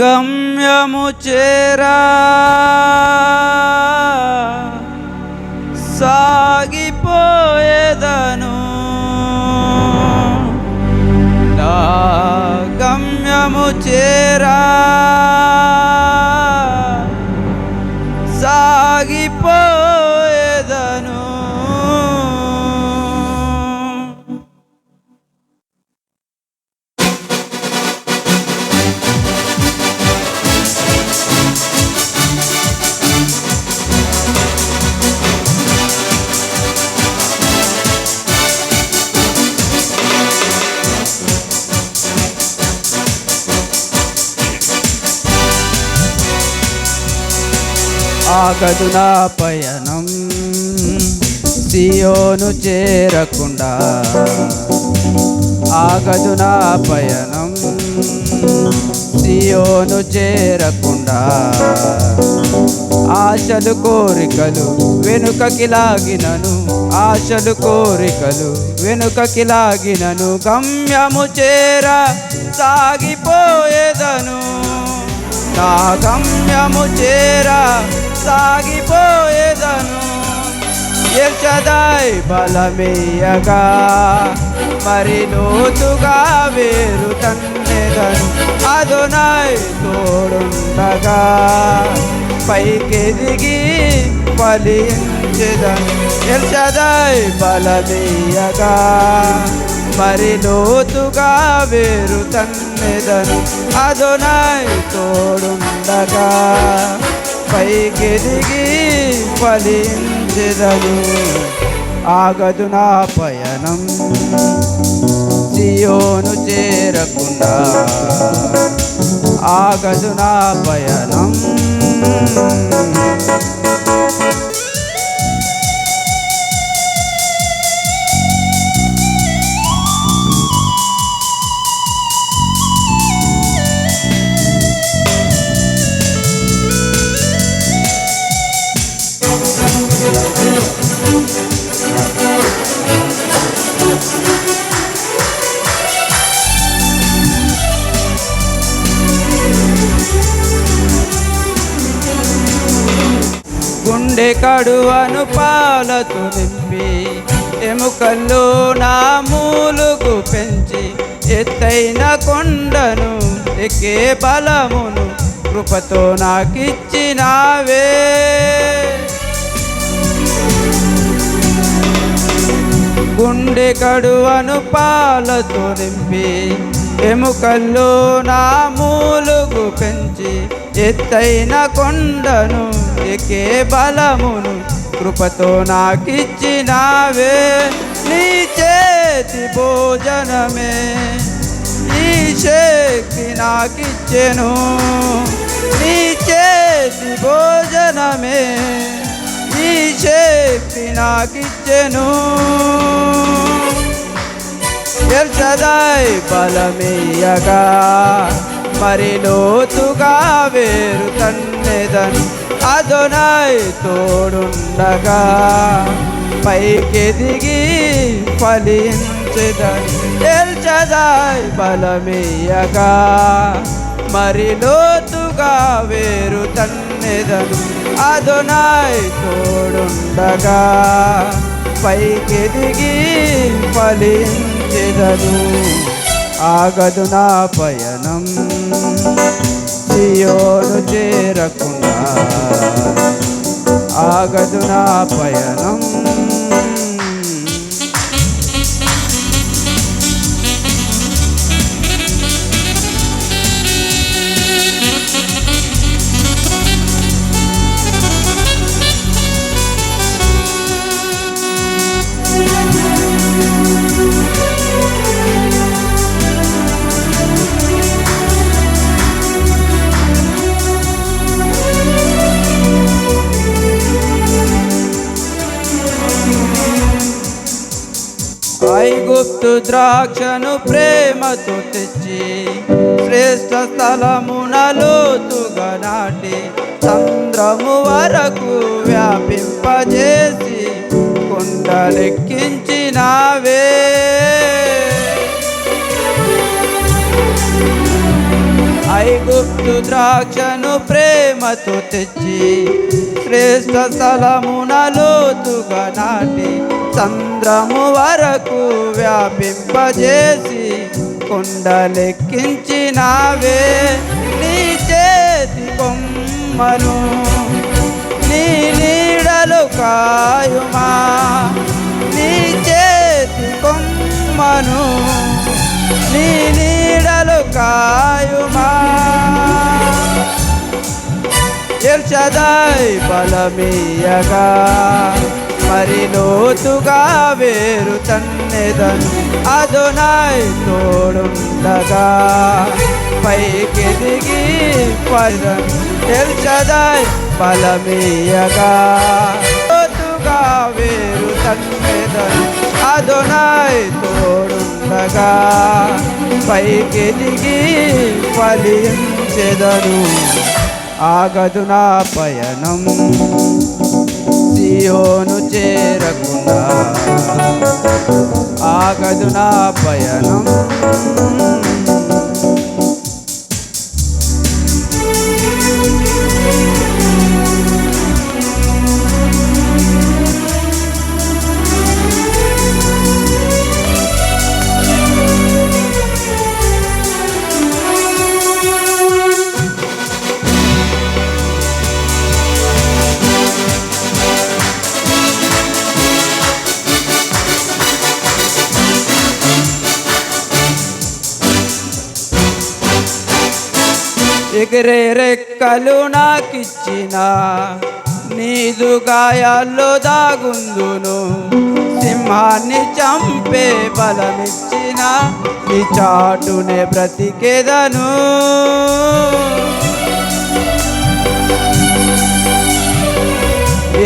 గమ్యము చేరా. సాగిపోయేదను. నా గమ్యము చేరా. సాగిపో ఆగదు నా పయనం. సియోను చేరకుండా. ఆగదు నా పయనం. సియోను చేరకుండా. ఆశలు కోరికలు వెనుకకి లాగినను. ఆశలు కోరికలు వెనుకకి లాగినను. గమ్యము చేర సాగిపోయేదను. నా గమ్యము చేర సాగిపోయేదను. ఎర్చదాయ్ బలమేయగా మరి లోతుగా వేరు తన్నెదను. అదునాయ్ తోడుండగా పైకెదిగి ఫలించెదను. ఎర్చదాయ్ బలమేయగా మరి లోతుగా వేరు తన్నెదను. అదునాయ్ తోడుండగా. పైకెదిగి ఫలించెదను ఆగదు నా పయనం. సియోను చేరకుండా ఆగదు నా పయనం. కడువను పాలతో నింపి ఎముకల్లో నా మూలుగు పెంచి ఎత్తైన కొండను ఎక్కే బలమును కృపతో నాకిచ్చినావే. గుండె కడువను పాలతో నింపి ఎముకల్లో నా మూలుగు పెంచి ఎత్తైన కొండను ఎకే బలమును కృపతో నాకిచ్చినావే. నీ చేతి భోజనమే ఈ శక్తి నాకిచ్చెను. నీ చేతి భోజనమే ఈ శక్తి నాకిచ్చెను. ఎర్చదాయ్ బలమీయగా మరి లోతుగా వేరు తన్నెదను అదొనాయ్ తోడుండగా పైకెదిగి ఫలించెదను ఎల్చదాయ్ బలమీయగా మరి లోతుగా వేరు తన్నెదను అదొనాయ్ తోడుండగా పైకి దిగి ఫలించ చెదను ఆగదు నా పయనం. సియోను చేరకుండా. ఆగదు నా పయనం. ఐగుప్తు ద్రాక్షను ప్రేమతో తెచ్చి శ్రేష్ఠ స్థలమున లోతుగా నాటి చంద్రము వరకు వ్యాపింపజేసి కొండలెక్కించినావే. ఐగుప్తు ద్రాక్షను ప్రేమతో తెచ్చి శ్రేష్ఠ స్థలమునలోతుగా నాటి చంద్రము వరకు వ్యాపింపజేసి కొండలెక్కించినావే. నీ చేతి కొమ్మను నీ నీడలు కాయుమా. నీ చేతి కొమ్మను నీ కాయుమా ఎల్చదాయ్ బలమీయగా మరి లోతుగా వేరు తన్నెదను అదునాయ్ తోడుండగా పైకి దిగి పదను ఎల్చదాయ్ బలమీయగా లోతుగా వేరు తన్నెదను అదునాయ్ తోడుండగా పైకి దిగి ఫలించెదను ఆగదు నా పయనం సియోను చేరకుండా. ఆగదు నా పయనం ఎగిరే రెక్కలు నాకిచ్చిన నీదు గాయాల్లో దాగుందును. సింహాన్ని చంపే బలమిచ్చిన నీ చాటునే బ్రతికెదను.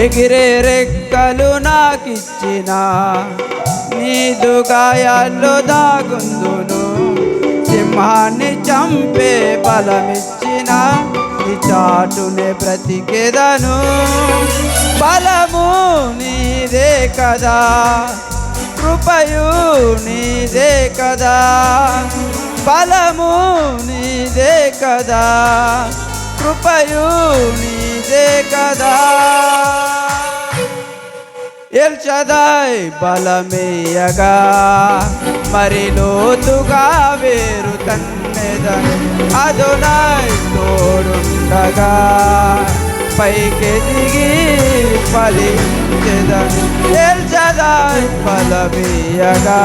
ఎగిరే రెక్కలు నాకిచ్చిన నీదు గాయాల్లో దాగుందును. సింహాన్ని చంపే బలమిచ్చిన నీ చాటునే బ్రతికెదను. బలము నీదే కదా కృపయు నీదే కదా బలము నీదే కదా కృపయు నీదే కదా. ఎల్చదాయ్ బలమేయగా మరి లోతుగా వేరు తన్నెదను అదునాయ్ తోడుండగా పైకి దిగి ఫలించెదను ఎల్చదాయ్ బలమేయగా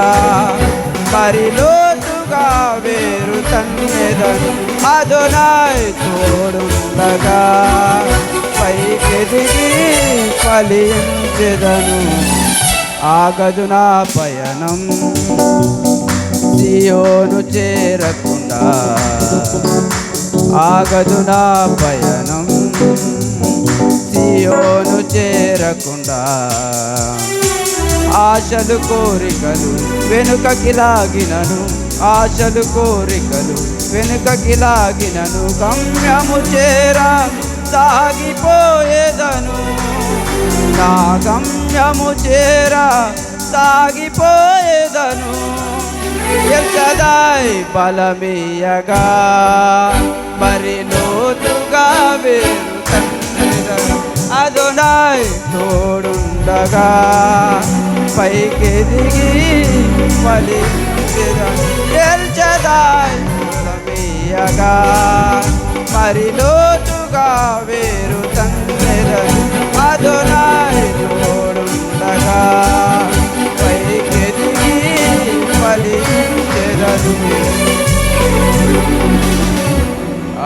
మరి లోతుగా వేరు తన్నెదను అదునాయ్ తోడుండగా పైకి దిగి ఫలించెదను ఆగదు నా పయనం సియోను చేరకుండా ఆగదు నా పయనం. సియోను చేరకుండా ఆశలు కోరికలు వెనుకకి లాగినను. ఆశలు కోరికలు వెనుకకి లాగినను. గమ్యము చేరా సాగిపోయేదను. నా గమ్యము చేరా సాగిపోయేదను. ఎచ్చదాయ్ బలమీయగా మరి లోతుగా వేరు అదునాయ్ తోడుండగా పైకి దిగి మలి ఎల్చదాయ్ బలమీయగా మరి లోతుగా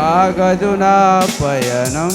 ఆగదు నా పయనం.